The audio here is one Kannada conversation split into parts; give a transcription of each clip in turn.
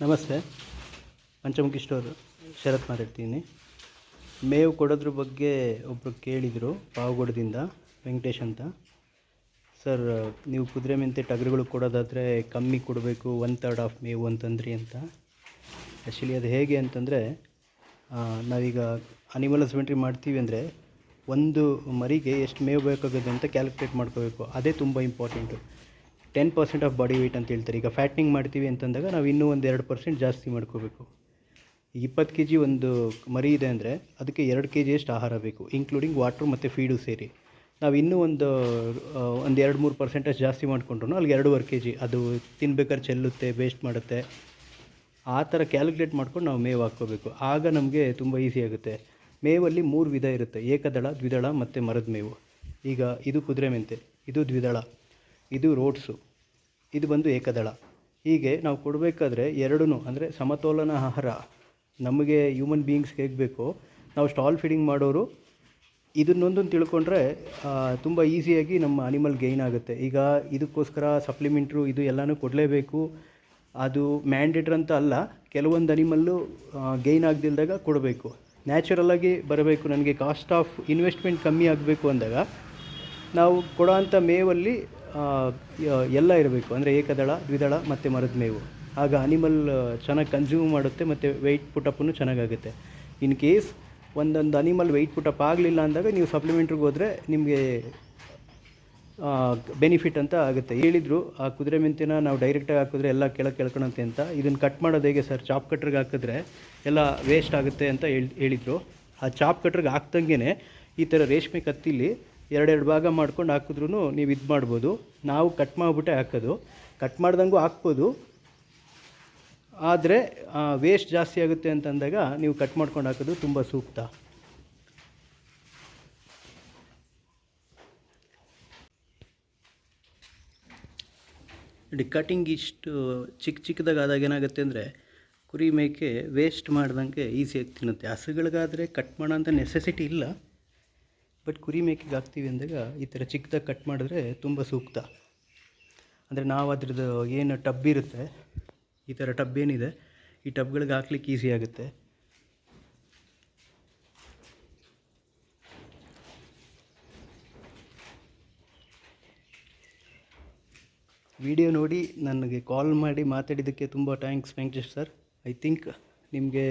ನಮಸ್ತೆ. ಪಂಚಮುಖಿ ಸ್ಟೋರ್ ಶರತ್ ಮಾತಾಡ್ತೀನಿ. ಮೇವು ಕೊಡೋದ್ರ ಬಗ್ಗೆ ಒಬ್ಬರು ಕೇಳಿದರು ಪಾವಗಡದಿಂದ, ವೆಂಕಟೇಶ್ ಅಂತ. ಸರ್, ನೀವು ಕುದುರೆ ಮೆಂತೆ ಟಗರುಗಳು ಕೊಡೋದಾದರೆ ಕಮ್ಮಿ ಕೊಡಬೇಕು ಒನ್ ತರ್ಡ್ ಆಫ್ ಮೇವು ಅಂತಂದ್ರಿ ಅಂತ. ಆ್ಯಕ್ಚುಲಿ ಅದು ಹೇಗೆ ಅಂತಂದರೆ ನಾವೀಗ ಅನಿಮಲ್ ಹಸ್ಬೆಂಡ್ರಿ ಮಾಡ್ತೀವಿ ಅಂದರೆ ಒಂದು ಮರಿಗೆ ಎಷ್ಟು ಮೇವು ಬೇಕಾಗುತ್ತೆ ಅಂತ ಕ್ಯಾಲ್ಕುಲೇಟ್ ಮಾಡ್ಕೋಬೇಕು. ಅದೇ ತುಂಬ important ten percent of body weight ಅಂತ ಹೇಳ್ತಾರೆ. ಈಗ ಫ್ಯಾಟ್ನಿಂಗ್ ಮಾಡ್ತೀವಿ ಅಂತಂದಾಗ ನಾವು ಇನ್ನೂ ಒಂದು ಎರಡು ಪರ್ಸೆಂಟ್ ಜಾಸ್ತಿ ಮಾಡ್ಕೋಬೇಕು. ಈಗ ಇಪ್ಪತ್ತು ಕೆ ಜಿ ಒಂದು ಮರಿ ಇದೆ ಅಂದರೆ ಅದಕ್ಕೆ ಎರಡು ಕೆ ಜಿಯಷ್ಟು ಆಹಾರ ಬೇಕು ಇನ್ಕ್ಲೂಡಿಂಗ್ ವಾಟ್ರು ಮತ್ತು ಫೀಡು ಸೇರಿ. ನಾವು ಇನ್ನೂ ಒಂದು ಒಂದು ಎರಡು ಮೂರು ಪರ್ಸೆಂಟಷ್ಟು ಜಾಸ್ತಿ ಮಾಡಿಕೊಂಡ್ರು ಅಲ್ಲಿಗೆ ಎರಡೂವರೆ ಕೆ ಜಿ ಅದು ತಿನ್ಬೇಕಾದ್ರೆ ಚೆಲ್ಲುತ್ತೆ ವೇಸ್ಟ್ ಮಾಡುತ್ತೆ. ಆ ಥರ ಕ್ಯಾಲ್ಕುಲೇಟ್ ಮಾಡ್ಕೊಂಡು ನಾವು ಮೇವು ಹಾಕ್ಕೋಬೇಕು. ಆಗ ನಮಗೆ ತುಂಬ ಈಸಿ ಆಗುತ್ತೆ. ಮೇವಲ್ಲಿ ಮೂರು ವಿಧ ಇರುತ್ತೆ. ಏಕದಳ, ದ್ವಿದಳ ಮತ್ತು ಮರದ ಮೇವು. ಈಗ ಇದು ಕುದುರೆ ಮೆಂತೆ, ಇದು ದ್ವಿದಳ. ಇದು ರೋಡ್ಸು. ಇದು ಬಂದು ಏಕದಳ. ಹೀಗೆ ನಾವು ಕೊಡಬೇಕಾದ್ರೆ ಎರಡೂ ಅಂದರೆ ಸಮತೋಲನ ಆಹಾರ ನಮಗೆ ಹ್ಯೂಮನ್ ಬೀಯಿಂಗ್ಸ್ ಹೇಗೆ ಬೇಕೋ, ನಾವು ಸ್ಟಾಲ್ ಫೀಡಿಂಗ್ ಮಾಡೋರು ಇದನ್ನೊಂದನ್ನು ತಿಳ್ಕೊಂಡ್ರೆ ತುಂಬ ಈಸಿಯಾಗಿ ನಮ್ಮ ಅನಿಮಲ್ ಗೈನ್ ಆಗುತ್ತೆ. ಈಗ ಇದಕ್ಕೋಸ್ಕರ ಸಪ್ಲಿಮೆಂಟ್ರು ಇದು ಎಲ್ಲನೂ ಕೊಡಲೇಬೇಕು. ಅದು ಮ್ಯಾಂಡೇಟ್ರ್ ಅಂತ ಅಲ್ಲ, ಕೆಲವೊಂದು ಅನಿಮಲ್ಲು ಗೈನ್ ಆಗದಿಲ್ದಾಗ ಕೊಡಬೇಕು. ನ್ಯಾಚುರಲಾಗಿ ಬರಬೇಕು. ನನಗೆ ಕಾಸ್ಟ್ ಆಫ್ ಇನ್ವೆಸ್ಟ್ಮೆಂಟ್ ಕಮ್ಮಿ ಆಗಬೇಕು ಅಂದಾಗ, ನಾವು ಕೊಡೋ ಅಂಥ ಮೇವಲ್ಲಿ ಎಲ್ಲ ಇರಬೇಕು. ಅಂದರೆ ಏಕದಳ, ದ್ವಿದಳ ಮತ್ತು ಮರದ ಮೇವು ಆಗ ಅನಿಮಲ್ ಚೆನ್ನಾಗಿ ಕನ್ಸ್ಯೂಮ್ ಮಾಡುತ್ತೆ ಮತ್ತು ವೆಯ್ಟ್ ಪುಟಪ್ಪನ್ನು ಚೆನ್ನಾಗಾಗುತ್ತೆ. ಇನ್ ಕೇಸ್ ಒಂದೊಂದು ಅನಿಮಲ್ ವೆಯ್ಟ್ ಪುಟಪ್ ಆಗಲಿಲ್ಲ ಅಂದಾಗ ನೀವು ಸಪ್ಲಿಮೆಂಟ್ರಿಗೆ ಹೋದರೆ ನಿಮಗೆ ಬೆನಿಫಿಟ್ ಅಂತ ಆಗುತ್ತೆ. ಹೇಳಿದರು, ಆ ಕುದುರೆ ಮೆಂತಿನ ನಾವು ಡೈರೆಕ್ಟಾಗಿ ಹಾಕಿದ್ರೆ ಎಲ್ಲ ಕೆಳಗೆ ಕೆಳ್ಕೊಳಂತೆ ಅಂತ. ಇದನ್ನು ಕಟ್ ಮಾಡೋದು ಹೇಗೆ ಸರ್ ಚಾಪ್ ಕಟ್ರಿಗೆ ಹಾಕಿದ್ರೆ ಎಲ್ಲ ವೇಸ್ಟ್ ಆಗುತ್ತೆ ಅಂತ ಹೇಳಿ, ಹೇಳಿದರು. ಆ ಚಾಪ್ ಕಟ್ರಿಗೆ ಹಾಕ್ದಂಗೆ ಈ ಥರ ರೇಷ್ಮೆ ಕತ್ತಿಲಿ ಎರಡೆರಡು ಭಾಗ ಮಾಡ್ಕೊಂಡು ಹಾಕಿದ್ರೂ ನೀವು ಇದು ಮಾಡ್ಬೋದು. ನಾವು ಕಟ್ ಮಾಡಿಬಿಟ್ಟೆ ಹಾಕೋದು. ಕಟ್ ಮಾಡ್ದಂಗೂ ಹಾಕ್ಬೋದು. ಆದರೆ ವೇಸ್ಟ್ ಜಾಸ್ತಿ ಆಗುತ್ತೆ ಅಂತಂದಾಗ ನೀವು ಕಟ್ ಮಾಡ್ಕೊಂಡು ಹಾಕೋದು ತುಂಬ ಸೂಕ್ತ. ನೋಡಿ ಕಟಿಂಗ್ ಇಷ್ಟು ಚಿಕ್ಕ ಚಿಕ್ಕದಾಗಾದಾಗ ಏನಾಗುತ್ತೆ ಅಂದರೆ, ಕುರಿ ಮೇಕೆ ವೇಸ್ಟ್ ಮಾಡ್ದಂಗೆ ಈಸಿಯಾಗಿ ತಿನ್ನುತ್ತೆ. ಹಸುಗಳಿಗಾದರೆ ಕಟ್ ಮಾಡೋಂಥ ನೆಸೆಸಿಟಿ ಇಲ್ಲ. ಬಟ್ ಕುರಿ ಮೇಕೆಗೆ ಹಾಕ್ತೀವಿ ಅಂದಾಗ ಈ ಥರ ಚಿಕ್ಕದಾಗಿ ಕಟ್ ಮಾಡಿದ್ರೆ ತುಂಬ ಸೂಕ್ತ. ಅಂದರೆ ನಾವು ಅದ್ರದ್ದು ಏನು ಟಬ್ ಇರುತ್ತೆ, ಈ ಥರ ಟಬ್ ಏನಿದೆ, ಈ ಟಬ್ಗಳಿಗೆ ಹಾಕ್ಲಿಕ್ಕೆ ಈಸಿ ಆಗುತ್ತೆ. ವಿಡಿಯೋ ನೋಡಿ, ನನಗೆ ಕಾಲ್ ಮಾಡಿ ಮಾತಾಡಿದ್ದಕ್ಕೆ ತುಂಬ thanks Venkatesh sir. I think ನಿಮಗೆ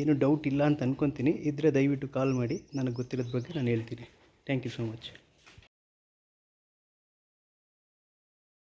ಏನು ಡೌಟ್ ಇಲ್ಲ ಅಂತ ಅಂದ್ಕೊತೀನಿ ಇದ್ದರೆ ದಯವಿಟ್ಟು ಕಾಲ್ ಮಾಡಿ, ನನಗೆ ಗೊತ್ತಿರೋದ್ರ ಬಗ್ಗೆ ನಾನು ಹೇಳ್ತೀನಿ. Thank you so much